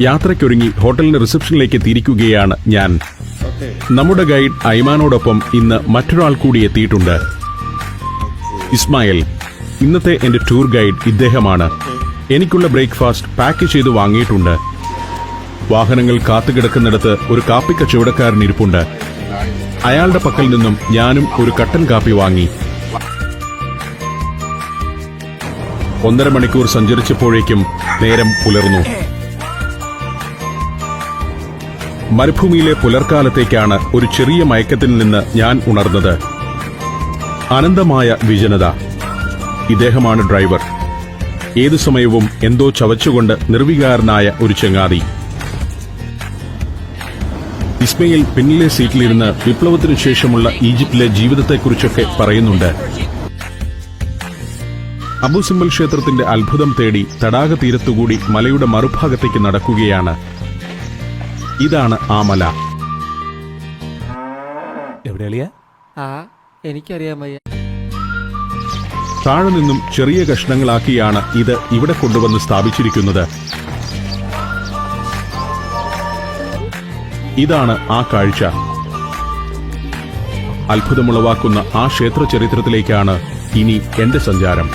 യാത്രയ്ക്കൊരുങ്ങി ഹോട്ടലിന്റെ റിസപ്ഷനിലേക്ക് തിരിക്കുകയാണ് ഞാൻ. നമ്മുടെ ഗൈഡ് ഐമാനോടൊപ്പം ഇന്ന് മറ്റൊരാൾ കൂടി എത്തിയിട്ടുണ്ട്. ഇസ്മായിൽ ഇന്നത്തെ എന്റെ ടൂർ ഗൈഡ് ഇദ്ദേഹമാണ്. എനിക്കുള്ള ബ്രേക്ക്ഫാസ്റ്റ് പാക്ക് ചെയ്ത് വാങ്ങിയിട്ടുണ്ട്. വാഹനങ്ങൾ കാത്തുകിടക്കുന്നിടത്ത് ഒരു കാപ്പി കച്ചവടക്കാരൻ ഇരിപ്പുണ്ട്. അയാളുടെ പക്കൽ നിന്നും ഞാനും ഒരു കട്ടൻ കാപ്പി വാങ്ങി. ഒന്നര മണിക്കൂർ സഞ്ചരിച്ചപ്പോഴേക്കും നേരം പുലർന്നു. മരുഭൂമിയിലെ പുലർക്കാലത്തേക്കാണ് ഒരു ചെറിയ മയക്കത്തിൽ നിന്ന് ഞാൻ ഉണർന്നത്. അനന്തമായ വിജനത. ഇദ്ദേഹമാണ് ഡ്രൈവർ. ഏതു സമയവും എന്തോ ചവച്ചുകൊണ്ട് നിർവികാരനായ ഒരു ചങ്ങാതി. ഇസ്മയിൽ പിന്നിലെ സീറ്റിലിരുന്ന് വിപ്ലവത്തിനു ശേഷമുള്ള ഈജിപ്തിലെ ജീവിതത്തെക്കുറിച്ചൊക്കെ പറയുന്നുണ്ട്. അബു സിംബൽ ക്ഷേത്രത്തിന്റെ അത്ഭുതം തേടി തടാക തീരത്തുകൂടി മലയുടെ മറുഭാഗത്തേക്ക് നടക്കുകയാണ് ഇതാണ് ആമല എവിടെയാളിയാ ആ എനിക്കറിയാൻ വയ്യ താഴെ നിന്നും ചെറിയ കഷ്ണങ്ങളാക്കിയാണ് ഇത് ഇവിടെ കൊണ്ടുവന്ന് സ്ഥാപിച്ചിരിക്കുന്നത്. ഇതാണ് ആ കാഴ്ച. അത്ഭുതമുളവാക്കുന്ന ആ ക്ഷേത്ര ചരിത്രത്തിലേക്കാണ് ഇനി എന്റെ സഞ്ചാരം.